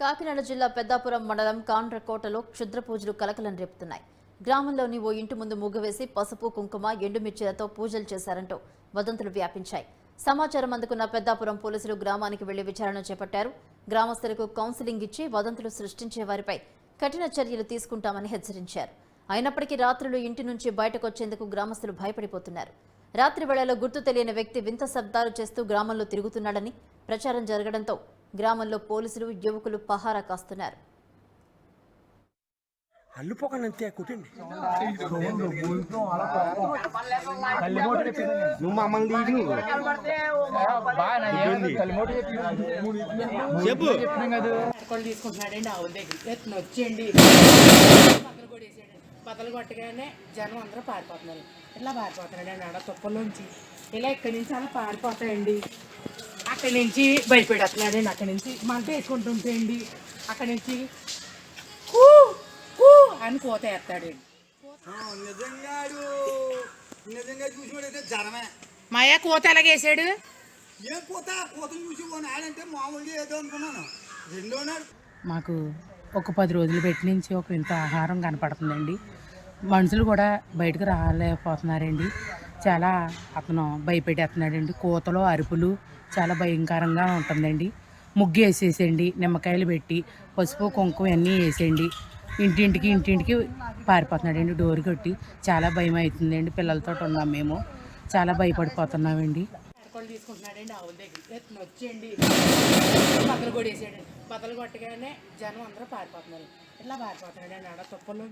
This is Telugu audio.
కాకినాడ జిల్లా పెద్దాపురం మండలం కాండ్రకోటలో క్షుద్ర పూజలు కలకలం రేపుతున్నాయి. గ్రామంలోని ఓ ఇంటి ముందు ముగ్గువేసి పసుపు కుంకుమ ఎండుమిర్చిలతో పూజలు చేశారంటూ వదంతులు వ్యాపించాయి. సమాచారం అందుకున్న పెద్దాపురం పోలీసులు గ్రామానికి వెళ్ళి విచారణ చేపట్టారు. గ్రామస్తులకు కౌన్సిలింగ్ ఇచ్చి వదంతులు సృష్టించే వారిపై కఠిన చర్యలు తీసుకుంటామని హెచ్చరించారు. అయినప్పటికీ రాత్రులు ఇంటి నుంచి బయటకొచ్చేందుకు గ్రామస్తులు భయపడిపోతున్నారు. రాత్రి వేళలో గుర్తు తెలియని వ్యక్తి వింత శబ్దాలు చేస్తూ గ్రామంలో తిరుగుతున్నాడని ప్రచారం జరగడంతో గ్రామంలో పోలీసులు యువకులు పహారా కాస్తున్నారు. నువ్వు మమ్మల్ని చెప్పు. అరకొండ తీసుకుంటున్నాడండి ఆవుల దగ్గర ఎత్తున వచ్చేయండి. పక్కన కొట్టేసాడు బతలు కొట్టగానే జనం అందరూ పారిపోతున్నారు. ఇట్లా పారిపోతున్నాడండి ఆడ తుప్పలోంచి ఇలా ఇక్కడి నుంచి అలా పారిపోతాయండి. అక్కడి నుంచి భయపెడేస్తున్నాడండి అక్కడి నుంచి మంట వేసుకుంటుంటేయండి అక్కడి నుంచి కూ కూ అని కోత వేస్తాడండి నిజంగా చూసినోడైతే జనమే. మాయా కోత ఎలాగేసాడు? ఏం పోతా కోతలు చూసి ఆడంటే మామూలుగా ఏదో అనుకున్నాను. రెండో నాడు. మాకు ఒక పది రోజులు పెట్టి నుంచి ఒక ఇంత ఆహారం కనపడుతుందండి. మనుషులు కూడా బయటకు రాలేకపోతున్నారండి. చాలా అతను భయపెట్టేస్తున్నాడండి. కోతలు అరుపులు చాలా భయంకరంగా ఉంటుందండి. ముగ్గు వేసేసేయండి నిమ్మకాయలు పెట్టి పసుపు కుంకుమ అన్నీ వేసేయండి. ఇంటింటికి ఇంటింటికి పారిపోతున్నాడండి డోర్ కొట్టి. చాలా భయం అవుతుందండి పిల్లలతో ఉన్నాం మేము. చాలా భయపడిపోతున్నామండి. తీసుకుంటున్నాడండి ఆవుల దగ్గర వచ్చేయండి పదలు కొట్టేసాడు బతలు కొట్టగానే జనం అందరూ పారిపోతున్నారు. ఇట్లా పారిపోతున్నాడండి ఆడ తుప్పలో.